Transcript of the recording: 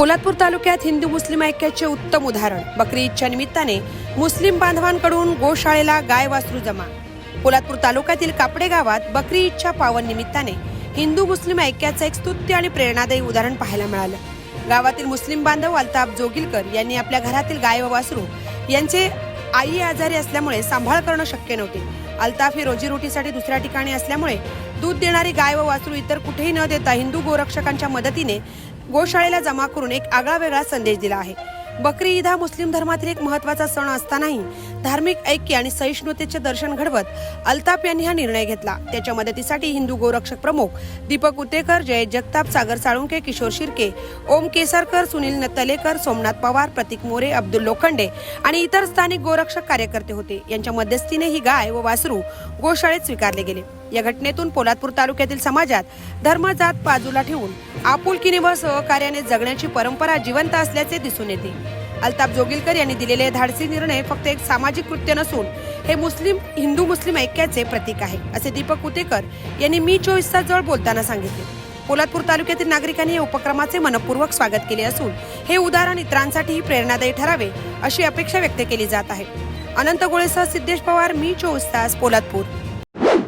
पोलादपूर तालुक्यात हिंदू मुस्लिम ऐक्याचे उत्तम उदाहरण. बकरी ईदच्या निमित्ताने मुस्लिम बांधवांकडून गोशाळेला गाय वासरू जमा. पोलादपूर तालुक्यातील कापडे गावात बकरी ईदच्या पावन निमित्ताने हिंदू मुस्लिम ऐक्याचं एक स्तुत्य आणि प्रेरणादायी उदाहरण पाहायला मिळालं. गावातील मुस्लिम बांधव अल्ताफ जोगिलकर यांनी आपल्या घरातील गाय व वासरू यांचे आई आजारी असल्यामुळे सांभाळ करणं शक्य नव्हते. अल्ताफ ही रोजीरोटीसाठी दुसऱ्या ठिकाणी असल्यामुळे दूध देणारी गाय व वासरू इतर कुठेही न देता हिंदू गोरक्षकांच्या मदतीने गोशाळेला जमा करून एक आगळा वेगळा संदेश दिला आहे. बकरी ईद हा मुस्लिम धर्मातील एक महत्त्वाचा सण असतानाही धार्मिक ऐक्य आणि सहिष्णुतेचे दर्शन घडवत अल्ताप यांनी हा निर्णय घेतला. त्याच्या मदतीसाठी हिंदू गोरक्षक प्रमुख दीपक उतेकर जय जगताप सागर साळुंके किशोर शिर्के ओम केसरकर सुनील नतलेकर सोमनाथ पवार प्रतीक मोरे अब्दुल लोखंडे आणि इतर स्थानिक गोरक्षक कार्यकर्ते होते. यांच्या मध्यस्थीने ही गाय व वासरू गोशाळेत स्वीकारले गेले. या घटनेतून पोलादपूर तालुक्यातील समाजात धर्म जात बाजूला ठेवून आपुलकीने व सहकार्याने जगण्याची परंपरा जिवंत असल्याचे दिसून येते. अल्ताप जोगिलकर यांनी दिलेले धाडसी निर्णय फक्त एक सामाजिक कृत्य नसून हे मुस्लिम हिंदू मुस्लिम ऐक्याचे प्रतीक आहे असे दीपक कुतेकर यांनी मी चोवीसचा जवळ बोलताना सांगितले. पोलादपूर तालुक्यातील नागरिकांनी या उपक्रमाचे मनपूर्वक स्वागत केले असून हे उदाहरण इतरांसाठीही प्रेरणादायी ठरावे अशी अपेक्षा व्यक्त केली जात आहे. अनंत गोळेसह सिद्धेश पवार मी चोवीस तास पोलादपूर.